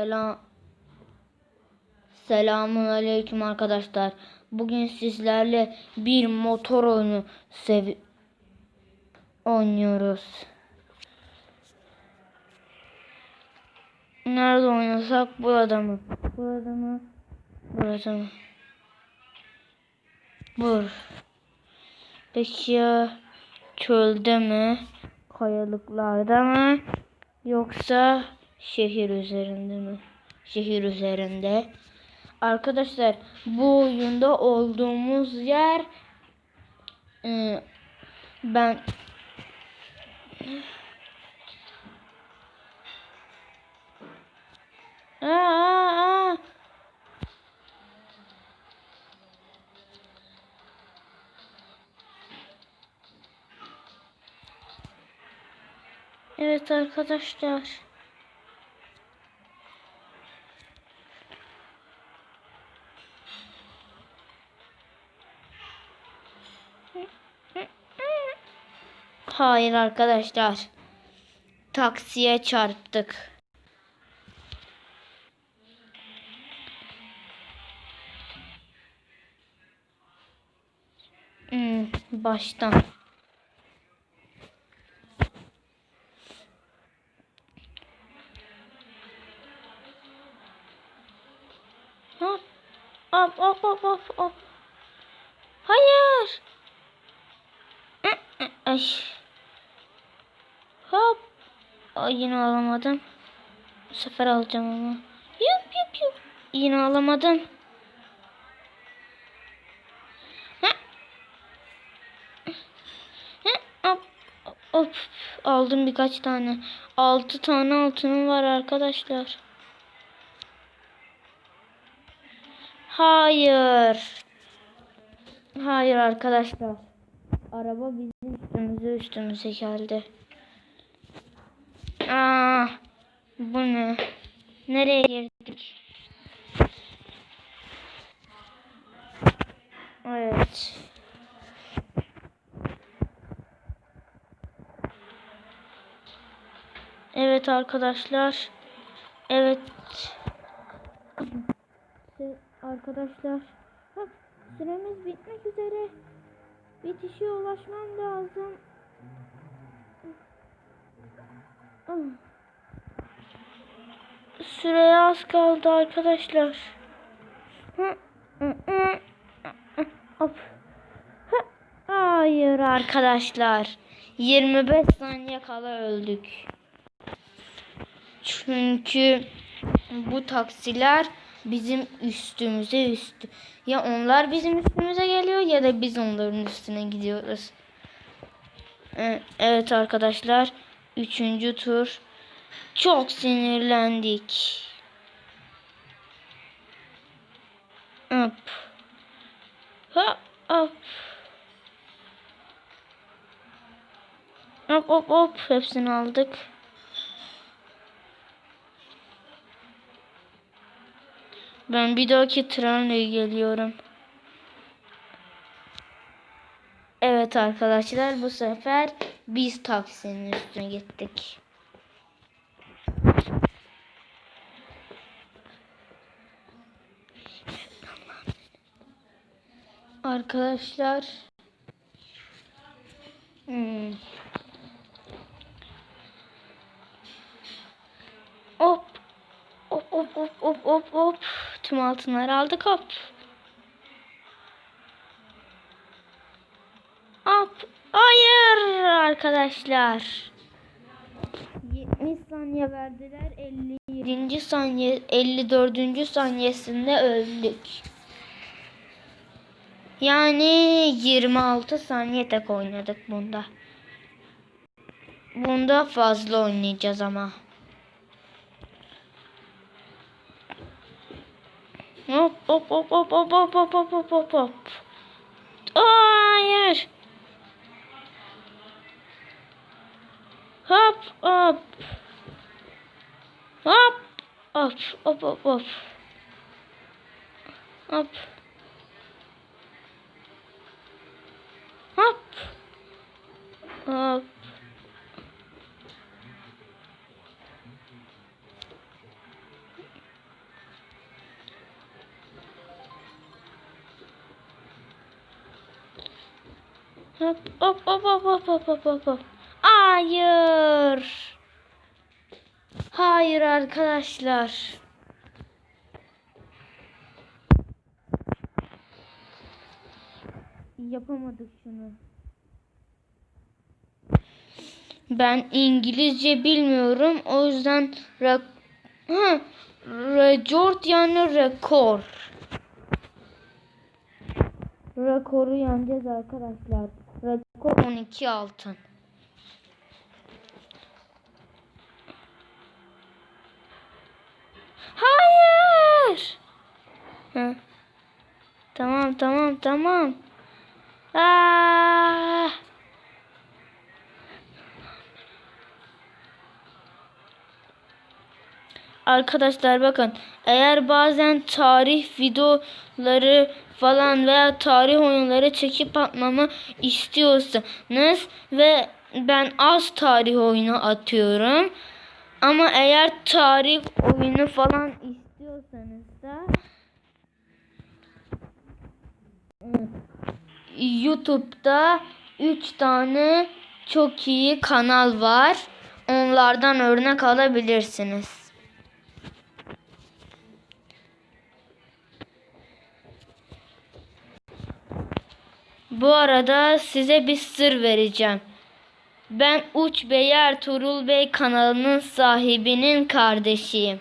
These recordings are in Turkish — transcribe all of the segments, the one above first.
Selam. Selamun aleyküm arkadaşlar. Bugün sizlerle bir motor oyunu sev oynuyoruz. Nerede oynasak? Burada mı? Burada mı? Burada mı? Bur. Peki ya çölde mi? Kayalıklarda mı? Yoksa şehir üzerinde mi? Şehir üzerinde. Arkadaşlar bu oyunda olduğumuz yer e, ben Aa, aa, aa. Evet arkadaşlar. Hayır arkadaşlar. Taksiye çarptık. Hmm, baştan. Hop. Hop hop hop hop hop. Hayır. Ay. Hop. Ay yine alamadım. Bu sefer alacağım ama. Yup yup yup. Yine alamadım. Hı. Hı, Hop. Hop. Aldım birkaç tane. Altı tane altınım var arkadaşlar. Hayır. Hayır arkadaşlar. Araba bizim üstümüze üstümüze geldi. Aa, bu ne? Nereye girdik? Evet. Evet arkadaşlar. Evet. Arkadaşlar. Bak süremiz bitmek üzere. Bitişe ulaşmam lazım. Ah. Süreye az kaldı arkadaşlar. Hop. Hayır arkadaşlar. 25 saniye kala öldük. Çünkü bu taksiler bizim üstümüze üstü. Ya onlar bizim üstümüze geliyor ya da biz onların üstüne gidiyoruz. Evet arkadaşlar. Üçüncü tur. Çok sinirlendik. Hop. Hop hop. Hop hop hop. Hepsini aldık. Ben bir dahaki trenle geliyorum. Evet arkadaşlar bu sefer biz taksinin üstüne gittik. Arkadaşlar hmm. Hop Hop hop hop hop hop hop. Tüm altınları aldık hop. Hop. Hayır arkadaşlar. 70 saniye verdiler. 57. saniye 54. saniyesinde öldük. Yani 26 saniye tek oynadık bunda. Bunda fazla oynayacağız ama. Hop hop hop hop hop hop hop hop hop hop hop. Hayır. Hop hop. Hop hop hop hop hop. Hop. Hop. Hop. Hop hop hop hop hop hop hop hop. Hayır. Hayır arkadaşlar. Yapamadık şunu. Ben İngilizce bilmiyorum. O yüzden ha, record yani rekor. Rekoru yeneceğiz arkadaşlar. Rekor 12 altın. Hayır. Hı. Tamam tamam tamam. Aa! Arkadaşlar bakın eğer bazen tarih videoları falan veya tarih oyunları çekip atmamı istiyorsanız ve ben az tarih oyunu atıyorum ama eğer tarih oyunu falan istiyorsanız da YouTube'da 3 tane çok iyi kanal var. Onlardan örnek alabilirsiniz. Bu arada size bir sır vereceğim. Ben Uç Bey Ertuğrul Bey kanalının sahibinin kardeşiyim.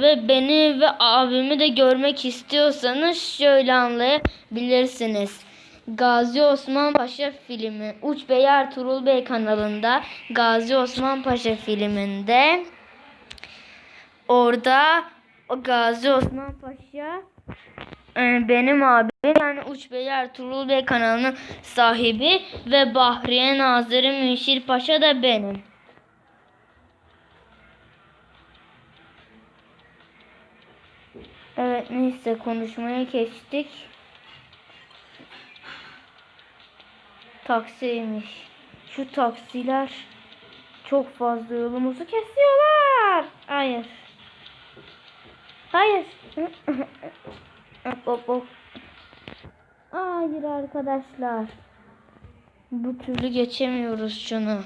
Ve beni ve abimi de görmek istiyorsanız şöyle anlayabilirsiniz. Gazi Osman Paşa filmi Uç Bey Ertuğrul Bey kanalında Gazi Osman Paşa filminde orada Gazi Osman Paşa e, benim abim yani Uç Bey Ertuğrul Bey kanalının sahibi ve Bahriye Nazırı Münşir Paşa da benim. Evet neyse konuşmaya geçtik. Taksiymiş. Şu taksiler çok fazla yolumuzu kesiyorlar. Hayır. Hayır. hop hop. Hayır arkadaşlar. Bu türlü geçemiyoruz şunu.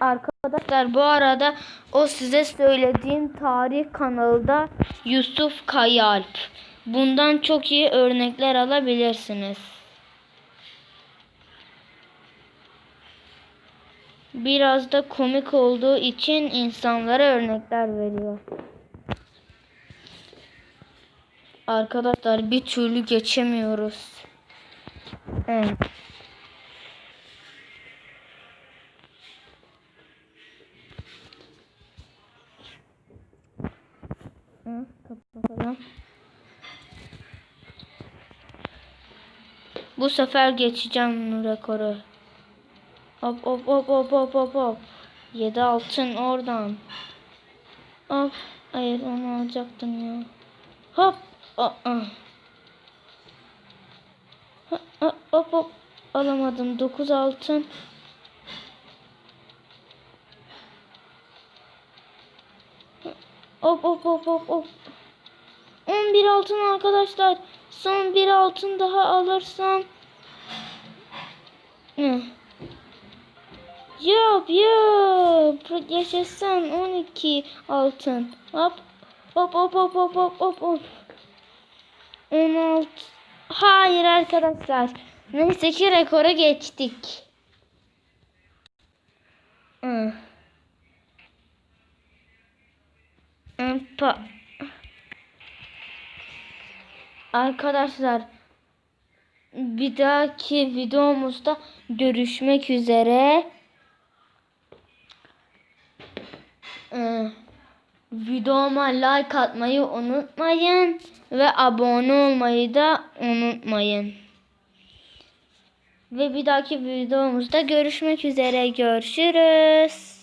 Arkadaşlar bu arada o size söylediğim tarih kanalda Yusuf Kayalp. Bundan çok iyi örnekler alabilirsiniz. Biraz da komik olduğu için insanlara örnekler veriyor. Arkadaşlar bir türlü geçemiyoruz. Evet. Hı, kapatalım. Bu sefer geçeceğim rekoru. Hop hop hop hop hop hop hop. 7 altın oradan. Hop. Hayır onu alacaktım ya. Hop. Aa. Hop hop hop. Alamadım. 9 altın. Hop hop hop hop hop. 11 altın arkadaşlar. Son bir altın daha alırsam. Yap yap. Yaşasın 12 altın. Hop. Hop hop hop hop hop hop hop. 16. Hayır arkadaşlar. Neyse ki rekora geçtik. Hı. Arkadaşlar bir dahaki videomuzda görüşmek üzere. Ee, videoma like atmayı unutmayın ve abone olmayı da unutmayın. Ve bir dahaki videomuzda görüşmek üzere. Görüşürüz.